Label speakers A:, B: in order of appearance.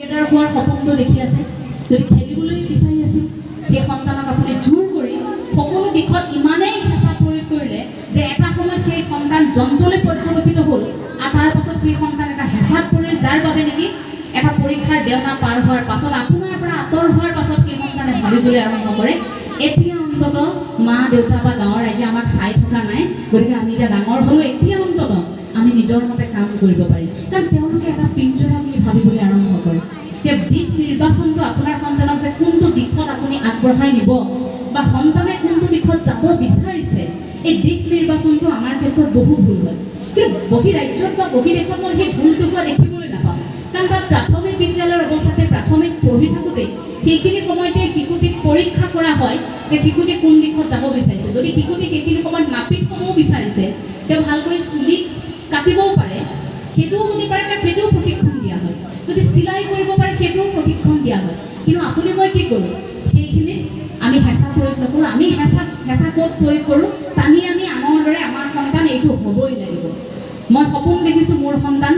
A: Cricketer হোৱাৰ সপোনটো দেখি আছে। যদি খেলিবলৈ বিচাৰি আছিল সেই সন্তানক আপুনি জোৰ কৰি সকলো দিশত ইমানেই হেঁচা প্ৰয়োগ কৰিলে যে এটা সময়ত সেই সন্তান যন্ত্ৰলৈ পৰ্যবেক্ষিত হ'ল আৰু তাৰ পাছত সেই সন্তান এটা হেঁচাত পৰিল, যাৰ বাবে নেকি এটা পৰীক্ষাৰ দেওনা পাৰ হোৱাৰ পাছত, আপোনাৰ পৰা আঁতৰ হোৱাৰ পাছত সেই সন্তানে ভাবিবলৈ আৰম্ভ কৰে। এতিয়া অন্তত মা দেউতা বা গাঁৱৰ ৰাইজে আমাক চাই থকা নাই, গতিকে আমি এতিয়া ডাঙৰ হ'লোঁ, এতিয়া অন্তত আমি নিজৰ মতে কাম পাৰিম। কাৰণ এতিয়া দিশ নিৰ্বাচনটো আপোনাৰ সন্তানক যে কোনটো দিশত আপুনি আগবঢ়াই নিব বা সন্তানে কোনটো দিশত যাব বিচাৰিছে, এই দিশ নিৰ্বাচনটো আমাৰ ক্ষেত্ৰত বহু ভুল হয়। কিন্তু বহি বা বহি দেশত মই সেই ভুলটো হোৱা দেখিবলৈ নাপাওঁ। কাৰণ তাত প্ৰাথমিক বিদ্যালয়ৰ অৱস্থাতে প্ৰাথমিক পঢ়ি থাকোঁতেই সেইখিনি সময়তে শিশুটিক পৰীক্ষা কৰা হয় যে শিশুটি কোন দিশত যাব বিচাৰিছে। যদি শিশুটি সেইখিনি সময়ত নাপিত হ'বও বিচাৰিছে, তেওঁ ভালকৈ চুলি কাটিবও পাৰে, সেইটোও যদি পাৰে, তেওঁক সেইটোও প্ৰশিক্ষণ দিয়া হয়। যদি চিলাই কৰিব পাৰে, সেইটোও প্ৰশিক্ষণ দিয়া হয়। কিন্তু আপুনি মই কি কৰোঁ সেইখিনিত আমি হেঁচা প্ৰয়োগ নকৰোঁ। আমি হেঁচা হেঁচা ক'ত প্ৰয়োগ কৰোঁ, টানি আনি আনৰ দৰে আমাৰ সন্তান এইটো হ'বই লাগিব। মই সপোন দেখিছোঁ মোৰ সন্তান